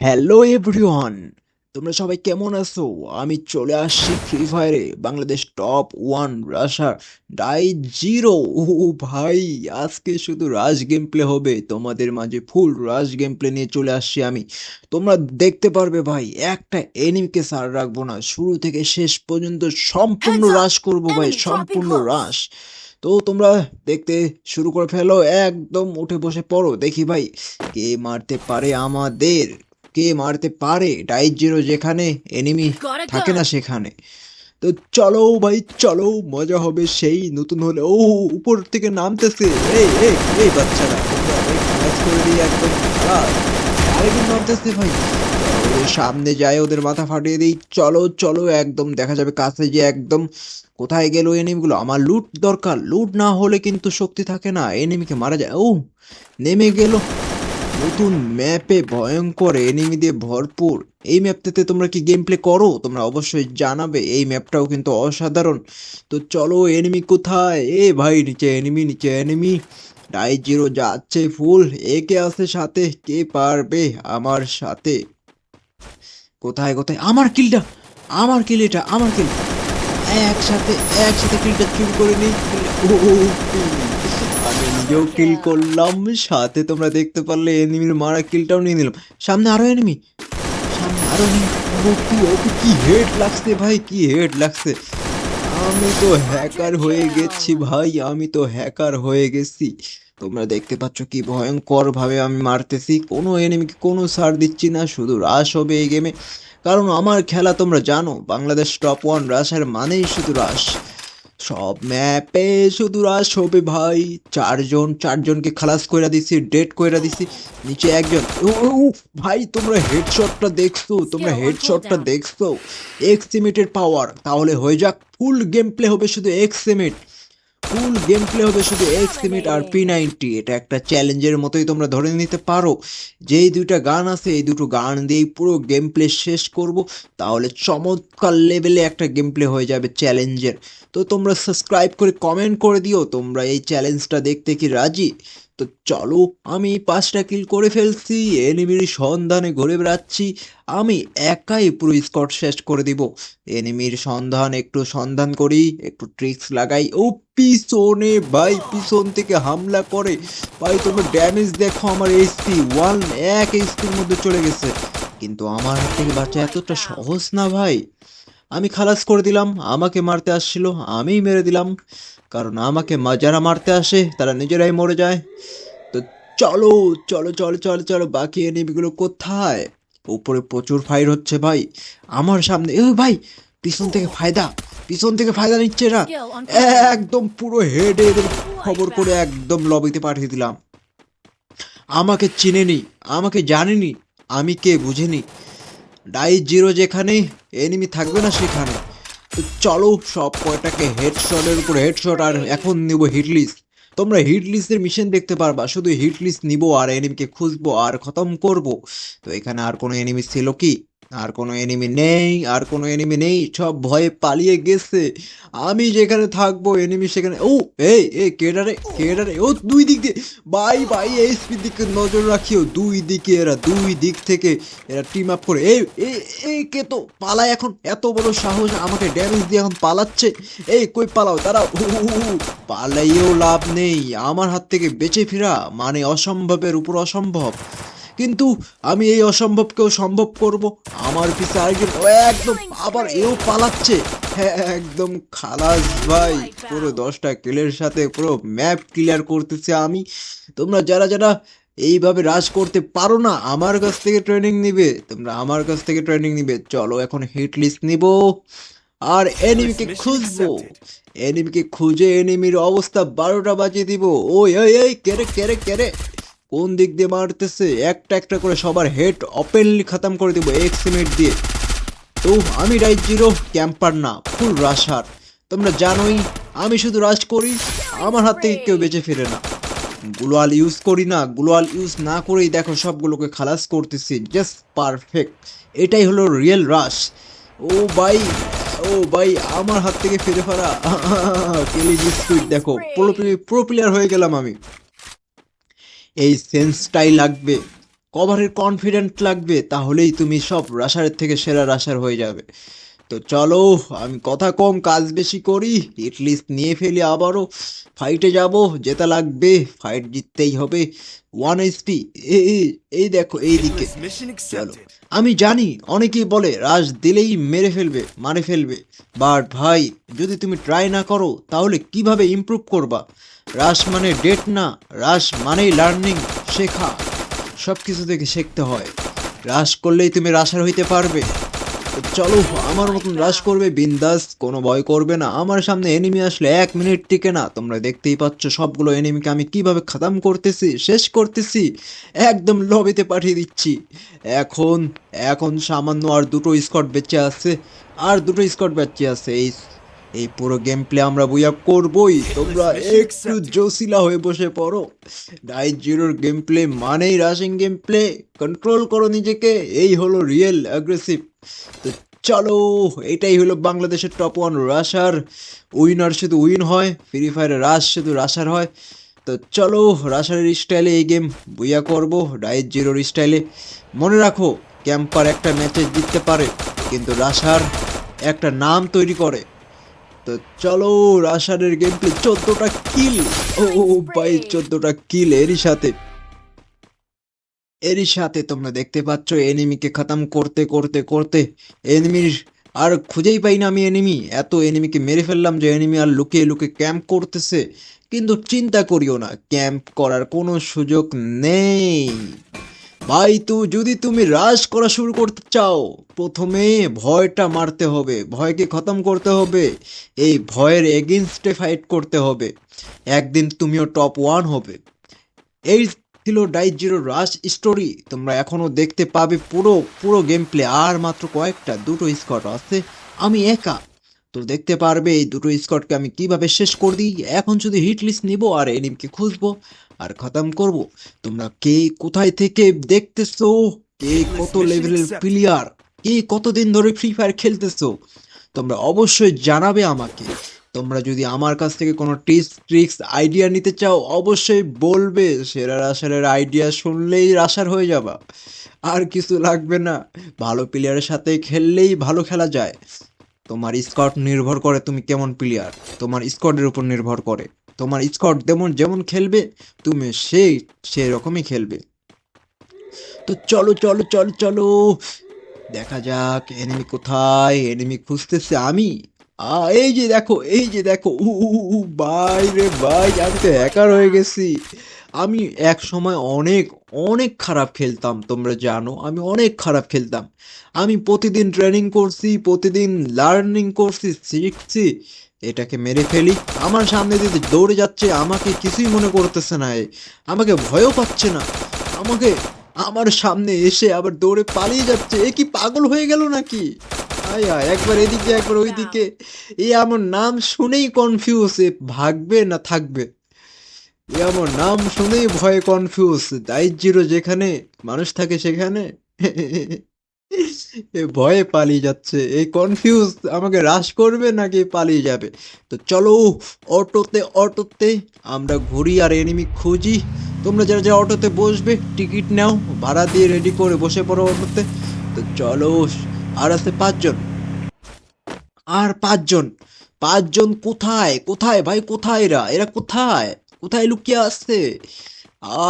Hello everyone তোমরা সবাই কেমন আছো? আমি চলে আসছি free ফায়ারে Bangladesh top one rusher die zero ও ভাই আজকে শুধু রাশ গেম প্লে হবে। তোমাদের মাঝে ফুল রাশ গেম প্লে নিয়ে চলে আসছি আমি। তোমরা দেখতে পারবে ভাই একটা এনিমিকে সার রাখব না। শুরু থেকে শেষ পর্যন্ত সম্পূর্ণ রাশ করব ভাই সম্পূর্ণ. রাশ তো তোমরা দেখতে শুরু করে ফেলো একদম উঠে বসে পড়ো। দেখি ভাই কে মারতে পারে আমাদের? কে মারতে পারে? ডাইট জিরো যেখানে এনিমি থাকে না সেখানে। তো চলো ভাই চলো মজা হবে সেই নতুন হলে। ও উপর থেকে নামতেছে। এই এই এই বাচ্চারা খালাস করে দিয়ে একদম খালাস আরেকদিন নামতেছে ভাই। ওদের সামনে যায় ওদের মাথা ফাটিয়ে দিই। চলো চলো একদম দেখা যাবে কাছে যে একদম কোথায় গেল এনিমিগুলো আমার লুট দরকার। লুট না হলে কিন্তু শক্তি থাকে না। এনিমিকে মারা যায়। ও নেমে গেল। নতুন ম্যাপে ভয়ঙ্কর এনিমি দিয়ে ভরপুর। এই ম্যাপটাতে তোমরা কি গেম প্লে করো? তোমরা অবশ্যই জানাবে। এই ম্যাপটাও কিন্তু অসাধারণ। তো চলো এনিমি কোথায়? এ ভাই, নিচে এনিমি নিচে এনিমি ডাই জিরো যাচ্ছে ফুল এ কে আছে সাথে? কে পারবে আমার সাথে? কোথায় কোথায়? আমার কিলটা আমার কিল এটা, আমার কিল একসাথে একসাথে কিলটা চুরি করে নিই। ও। নিজেও কিল করলাম, সাথে তোমরা দেখতে পারলে এনিমির মারা কিলটাও নিয়ে নিলাম। সামনে আরও এনিমি সামনে আরও ওপি কি হেড লাগছে ভাই, কি হেড লাগছে। আমি তো হ্যাকার হয়ে গেছি ভাই, আমি তো হ্যাকার হয়ে গেছি। তোমরা দেখতে পাচ্ছ কি ভয়ঙ্কর ভাবে আমি মারতেছি। কোনো এনিমিকে কোনো সার দিচ্ছি না, শুধু রাশ হবে এই গেমে কারণ আমার খেলা তোমরা জানো, বাংলাদেশ টপ ওয়ান রাশের মানেই শুধু রাশ সব ম্যাপে শুধু রাজ হবে ভাই। চারজন চারজনকে খালাস কইরা দিছি ডেট কইরা দিছি। নিচে একজন ভাই তোমরা হেডশটটা দেখছ তোমরা হেডশটটা দেখছ দেখছ। এক্সিমেটের পাওয়ার তাহলে হয়ে যাক ফুল গেম প্লে হবে শুধু এক্সিমেট ফুল গেম প্লে হবে শুধু এক্সিমেট আর পি নাইনটি এটা একটা চ্যালেঞ্জের মতোই তোমরা ধরে নিতে পারো। যেই দুইটা গান আছে, এই দুটো গান দিয়েই পুরো গেম প্লে শেষ করব। তাহলে চমৎকার লেভেলে একটা গেম প্লে হয়ে যাবে চ্যালেঞ্জের তো তোমরা সাবস্ক্রাইব করে কমেন্ট করে দিও। তোমরা এই চ্যালেঞ্জটা দেখতে কি রাজি? তো চলো, আমি পাঁচটা কিল করে ফেলছি এনিমির সন্ধানে ঘুরে বেড়াচ্ছি, আমি একাই পুরো স্কট শেষ করে দিব। এনিমির সন্ধান, একটু সন্ধান করি, একটু ট্রিক্স লাগাই। ও, পিছনে, ভাই, পিছন থেকে হামলা করে। ভাই, তোমরা ড্যামেজ দেখো, আমার এইচপি ওয়ান এক এইচপির মধ্যে চলে গেছে। কিন্তু আমার হাত থেকে বাচ্চা এতটা সহজ না, ভাই। আমি খালাস করে দিলাম আমাকে মারতে আসছিল আমিই মেরে দিলাম। কারণ আমাকে যারা মারতে আসে তারা নিজেরাই মরে যায়। তো চলো চলো চলো চলো চলো বাকি এনিমিগুলো কোথায়? উপরে প্রচুর ফাইর হচ্ছে ভাই। আমার সামনে এ ভাই পিছন থেকে ফায়দা পিছন থেকে ফায়দা নিচ্ছে না. একদম পুরো হেডে খবর করে একদম লবিতে পাঠিয়ে দিলাম। আমাকে চিনেনি আমাকে জানেনি আমি কে বুঝেনি। ডাই জিরো যেখানে এনিমি থাকবে না সেখানে। তো চলো সব কয়টাকে হেডশটের উপর হেডশট আর এখন নিব হিটলিস্ট তোমরা হিটলিস্টের মিশন দেখতে পারবা, শুধু হিটলিস্ট নিব আর এনিমিকে খুঁজবো আর খতম করব। তো এখানে আর কোনো এনিমি ছিল কি? আর কোনো এনিমি নেই, আর কোনো এনিমি নেই, সব ভয়ে পালিয়ে গেছে। আমি যেখানে থাকব এনিমি সেখানে ও, এই এই, কেডারে কেডারে, ও, দুই দিক দিয়ে। বাই বাই, এই স্পিড দিকে নজর রাখিও। দুই দিকে এরা, দুই দিক থেকে এরা টিম আপ করে। এই এই কে তো পালায় এখন? এত বড় সাহস আমাকে ড্যামেজ দিয়ে এখন পালাচ্ছে। এই, কই পালাও? তারা পালাইয়েও লাভ নেই। আমার হাত থেকে বেঁচে ফেরা। মানে অসম্ভবের উপর অসম্ভব। কিন্তু আমি এই অসম্ভবকেও সম্ভব করব। আমার পিছে আরেকজন। ও একদম আবার এও পালাচ্ছে। হ্যাঁ একদম খালাস ভাই। পুরো দশটা কিলের সাথে পুরো ম্যাপ ক্লিয়ার করতেছে আমি। তোমরা যারা যারা এইভাবে রাজ করতে পারো না আমার কাছ থেকে ট্রেনিং নিবে তোমরা আমার কাছ থেকে ট্রেনিং নিবে। চলো এখন হিট লিস্ট নিব। আর এনিমিকে খুঁজবো। এনিমিকে খুঁজে এনিমির অবস্থা বারোটা বাজিয়ে দিব। ওই ওই ওই কেরে কেরে কেরে? কোন দিক দিয়ে মারতেছে একটা একটা করে সবার হেড ওপেনলি খতম করে দিব এক্সিমেট দিয়ে। তো আমি রাইট জিরো ক্যাম্পার না ফুল রাশার তোমরা জানোই আমি শুধু রাশ করি আমার হাত থেকে কেউ বেঁচে ফিরে না। গ্লোয়াল ইউজ করি না গ্লোয়াল ইউজ না করেই দেখো সবগুলোকে খালাস করতেছি জাস্ট পারফেক্ট এটাই হলো রিয়েল রাশ ও ভাই ও ভাই আমার হাত থেকে ফিরে ফেরা। কেলি বিস্কুট দেখো প্রো প্লেয়ার হয়ে গেলাম আমি। এই সেন্সটাই লাগবে। কভারের কনফিডেন্ট লাগবে, তাহলেই তুমি সব রাশারের থেকে সেরা রাশার হয়ে যাবে। তো চলো আমি কথা কম কাজ বেশি করি এটলিস্ট নিয়ে ফেলি আবারও। ফাইটে যাব জেতা লাগবে ফাইট জিততেই হবে। ওয়ান এইচপি এই দেখো এই দিকে। চলো। আমি জানি অনেকেই বলে রাশ দিলেই মেরে ফেলবে মারে ফেলবে। বাট ভাই যদি তুমি ট্রাই না করো তাহলে কীভাবে ইমপ্রুভ করবা? রাশ মানে ডেট না রাশ মানেই লার্নিং শেখা। সব কিছু থেকে শিখতে হয়। রাশ করলেই তুমি রাশার হইতে পারবে। চলো, আমার মতন রাশ করবে, বিন্দাস, কোনো ভয় করবে না। আমার সামনে এনিমি আসলে এক মিনিট টিকে না। তোমরা দেখতেই পাচ্ছ, সবগুলো এনিমিকে আমি কীভাবে খতম করতেছি, শেষ করতেছি, একদম লবিতে পাঠিয়ে দিচ্ছি। এখন এখন সামান্য আর দুটো স্কট বেঁচে আছে, আর দুটো স্কট বেঁচে আছে, এই এই পুরো গেম প্লে আমরা বুয়া করবই। তোমরা একটু জোসিলা হয়ে বসে পড়ো। ডাইট জিরোর গেম প্লে মানেই রাশিং গেম প্লে কন্ট্রোল করো নিজেকে। এই হলো রিয়েল অ্যাগ্রেসিভ তো চলো এটাই হলো বাংলাদেশের টপ ওয়ান রাশার উইনার শুধু উইন হয় ফ্রি ফায়ারে রাশ শুধু রাশার হয়। তো চলো রাশারের স্টাইলে এই গেম বুইয়া করব ডাইট জিরোর স্টাইলে মনে রাখো ক্যাম্পার একটা ম্যাচে জিততে পারে কিন্তু রাশার একটা নাম তৈরি করে। তো চলো রাশারের গেম চোদ্দটা কিল ও, ভাই চোদ্দটা কিল এরই সাথে। এরই সাথে তোমরা দেখতে পাচ্ছ এনিমিকে খতম করতে করতে করতে। এনিমির আর খুঁজেই পাই না আমি এনিমি এত এনিমিকে মেরে ফেললাম যে এনিমি আর লুকিয়ে লুকিয়ে ক্যাম্প করতেছে। কিন্তু চিন্তা করিও না ক্যাম্প করার কোনো সুযোগ নেই। ভাই, তো, যদি তুমি রাশ করা শুরু করতে চাও, প্রথমে ভয়টা মারতে হবে, ভয়কে খতম করতে হবে, এই ভয়ের এগেনস্টে ফাইট করতে হবে। একদিন তুমিও টপ ওয়ান হবে। এই ছিল ডাইট জিরো রাশ স্টোরি তোমরা এখনও দেখতে পাবে পুরো পুরো গেম প্লে আর মাত্র কয়েকটা, দুটো স্কট আছে, আমি একা। তো দেখতে পারবে এই দুটো স্কটকে আমি কীভাবে শেষ করে দিই। এখন শুধু হিট লিস্ট নিবো আর এনিমকে খুঁজবো আর খতম করব তোমরা কে কোথায় থেকে দেখতেছো? কে কত লেভেলের প্লেয়ার কে কতদিন ধরে ফ্রি ফায়ার খেলতেছো? তোমরা অবশ্যই জানাবে আমাকে। তোমরা যদি আমার কাছ থেকে কোনো টিপস ট্রিক্স আইডিয়া নিতে চাও অবশ্যই বলবে। সেরা রাশারের আইডিয়া শুনলেই রাশার হয়ে যাবা। আর কিছু লাগবে না। ভালো প্লেয়ারের সাথে খেললেই ভালো খেলা যায়। তোমার স্কট নির্ভর করে তুমি কেমন প্লেয়ার তোমার স্কটের উপর নির্ভর করে। তোমার স্কট যেমন যেমন খেলবে তুমি সেই সেই রকমই খেলবে। তো চলো চলো চলো চলো দেখা যাক এনিমি কোথায় এনিমি খুঁজতেছে আমি। এই যে দেখো এই যে দেখো উ উ, উ, উ, রে ভাই আমি তো হ্যাকার হয়ে গেছি। আমি এক সময় অনেক অনেক খারাপ খেলতাম, তোমরা জানো, আমি অনেক খারাপ খেলতাম। আমি প্রতিদিন ট্রেনিং করছি, প্রতিদিন লার্নিং করছি, শিখছি, এটাকে মেরে ফেলি। আমার সামনে দিয়ে দৌড়ে যাচ্ছে, আমাকে কিছুই মনে করতেছে না। আমাকে ভয়ও পাচ্ছে না। আমাকে, আমার সামনে এসে আবার দৌড়ে পালিয়ে যাচ্ছে। এ কি পাগল হয়ে গেল নাকি? আয় আয়, একবার এদিকে, একবার ওইদিকে। এ আমার নাম শুনেই কনফিউজ এ ভাগবে না থাকবে? এ আমার নাম শুনেই ভয়ে কনফিউজ দাইজ জিরো যেখানে মানুষ থাকে সেখানে। এ ভয়ে পালিয়ে যাচ্ছে। এই কনফিউজ আমাকে হ্রাস করবে নাকি পালিয়ে যাবে? তো চলো অটোতে অটোতে আমরা ঘুরি আর এনিমি খুঁজি। তোমরা যারা যারা অটোতে বসবে টিকিট নাও, ভাড়া দিয়ে রেডি করে বসে পড়ো অটোতে। তো চলো, আর আছে পাঁচজন। আর পাঁচজন? পাঁচজন কোথায়? কোথায় ভাই? কোথায় এরা? এরা কোথায়? কোথায় লুকিয়ে আসছে?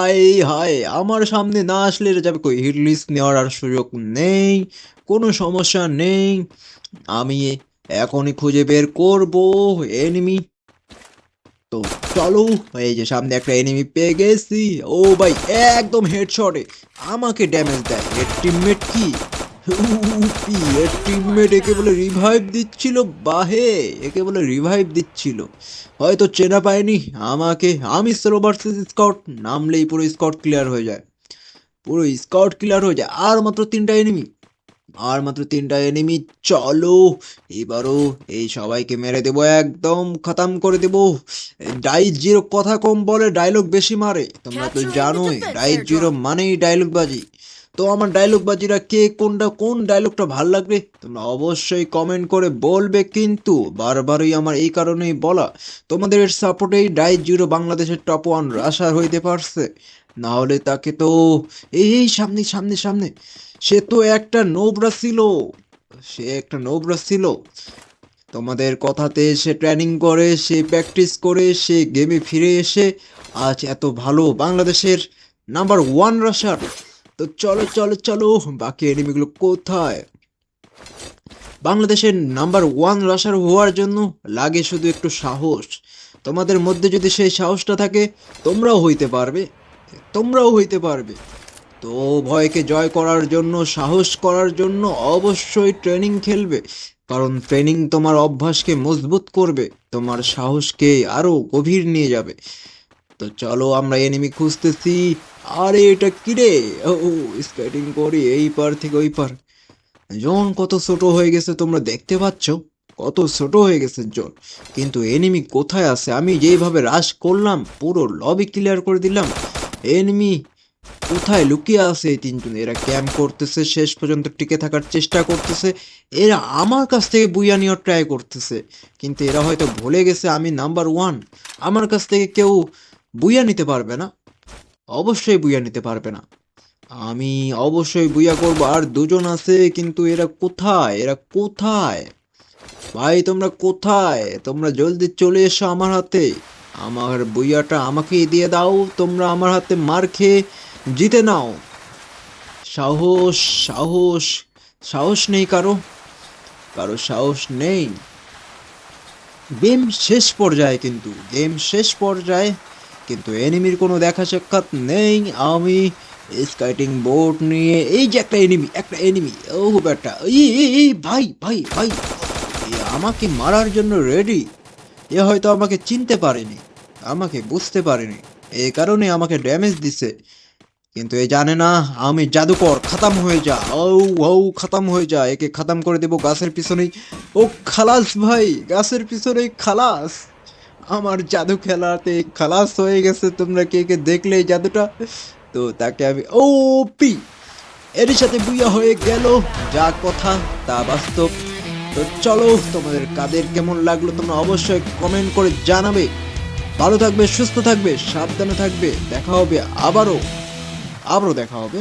আয় হায়, আমার সামনে না আসলে এরা যাবে কই? লিস্ট নেওয়ার আর সুযোগ নেই, কোনো সমস্যা নেই। আমি এখনই খুঁজে বের করব এনিমি তো চলো, এই যে সামনে একটা এনিমি পেয়ে গেছি। ও ভাই, একদম হেডশটে আমাকে ড্যামেজ দেয়। এর টিমমেট কি? এর টিমমেট একে বলে রিভাইভ দিচ্ছিল বাহে একে বলে রিভাইভ দিচ্ছিল। হয়তো চেনা পায়নি আমাকে আমি ভার্সেস স্কাউট নামলেই পুরো স্কাউট ক্লিয়ার হয়ে যায়। পুরো স্কাউট ক্লিয়ার হয়ে যায় আর মাত্র তিনটা এনিমি আর মাত্র তিনটা এনিমি চলো এবারও এই সবাইকে মেরে দেবো একদম খতম করে দেবো। ডাইট জিরো কথা কম বলে ডায়লগ বেশি মারে তোমরা তো জানোই ডাইট. জিরো মানেই ডায়লগ বাজি। তো আমার ডায়লগ বাজিরা কে, কোনটা, কোন ডায়লগটা ভালো লাগবে? তোমরা অবশ্যই কমেন্ট করে বলবে কিন্তু বারবারই আমার এই কারণেই বলা, তোমাদের সাপোর্টেই ডাইট জিরো বাংলাদেশের টপ ওয়ান রাশার হইতে পারছে। না হলে তাকে তো এই সামনে সামনে সামনে, সে তো একটা নোবরা ছিল, সে একটা নোবরা ছিল। তোমাদের কথাতে সে ট্রেনিং করে, সে প্র্যাকটিস করে, সে গেমে ফিরে এসে আজ এত ভালো বাংলাদেশের নাম্বার ওয়ান রাশার তো চলো চলো চলো, বাকি এনিমিগুলো কোথায়? বাংলাদেশের নাম্বার ওয়ান রাশার হওয়ার জন্য লাগে শুধু একটু সাহস। তোমাদের মধ্যে যদি সেই সাহসটা থাকে, তোমরাও হইতে পারবে। তোমরাও হইতে পারবে। তো ভয়কে জয় করার জন্য, সাহস করার জন্য অবশ্যই ট্রেনিং খেলবে। কারণ ট্রেনিং তোমার অভ্যাসকে মজবুত করবে। তোমার সাহসকে আরও গভীর নিয়ে যাবে। তো চলো, আমরা এনিমি খুঁজতেছি। আরে, এটা কিরে? ও স্কেটিং করি, এই পার থেকে ওই পার। জন, কত ছোট হয়ে গেছে তোমরা দেখতে পাচ্ছ? কত ছোট হয়ে গেছে জন। কিন্তু এনিমি কোথায় আছে? আমি যেইভাবে রাশ করলাম, পুরো লবি ক্লিয়ার করে দিলাম। এনিমি কোথায় লুকিয়ে আছে এই তিনজন? এরা ক্যাম্প করতেছে, শেষ পর্যন্ত টিকে থাকার চেষ্টা করতেছে। এরা আমার কাছ থেকে বুইয়া নেওয়ার ট্রাই করতেছে। কিন্তু এরা হয়তো ভুলে গেছে, আমি নাম্বার ওয়ান আমার কাছ থেকে কেউ বুইয়া নিতে পারবে না। অবশ্যই বুইয়া নিতে পারবে না। আমি অবশ্যই বুইয়া করব। আর দুজন আছে, কিন্তু এরা কোথায়? এরা কোথায়? ভাই, তোমরা কোথায়? তোমরা জলদি চলে এসো আমার হাতে। আমার বুইয়াটা আমাকেই দিয়ে দাও। তোমরা আমার হাতে মার খেয়ে জিতে নাও। সাহস সাহস। সাহস নেই কারও। কারও সাহস নেই। গেম শেষ পর্যায়ে কিন্তু, গেম শেষ পর্যায়ে কিন্তু এনিমির কোনো দেখা সাক্ষাৎ নেই। আমি স্কাইটিং বোর্ড নিয়ে, এই যে একটা এনিমি একটা এনিমি ও ব্যাটা, এই ভাই ভাই ভাই আমাকে মারার জন্য রেডি এ হয়তো আমাকে চিনতে পারেনি, আমাকে বুঝতে পারেনি এই কারণে আমাকে ড্যামেজ দিছে। কিন্তু এ জানে না, আমি জাদুকর, খতম হয়ে যা ও ও খতম হয়ে যা, একে খতম করে দেবো গাছের পিছনেই। ও খালাস ভাই, গাছের পিছনেই খালাস। আমার জাদু খেলাতে খালাস হয়ে গেছে, তোমরা কে কে দেখলে এই জাদুটা? তো তাকে আমি ও পি এর সাথে বুইয়া হয়ে গেল, যা কথা তা বাস্তব। তো চলো, তোমাদের কাদের কেমন লাগল তোমরা অবশ্যই কমেন্ট করে জানাবে। ভালো থাকবে, সুস্থ থাকবে, সাবধানে থাকবে, দেখা হবে আবারও। আবারও দেখা হবে।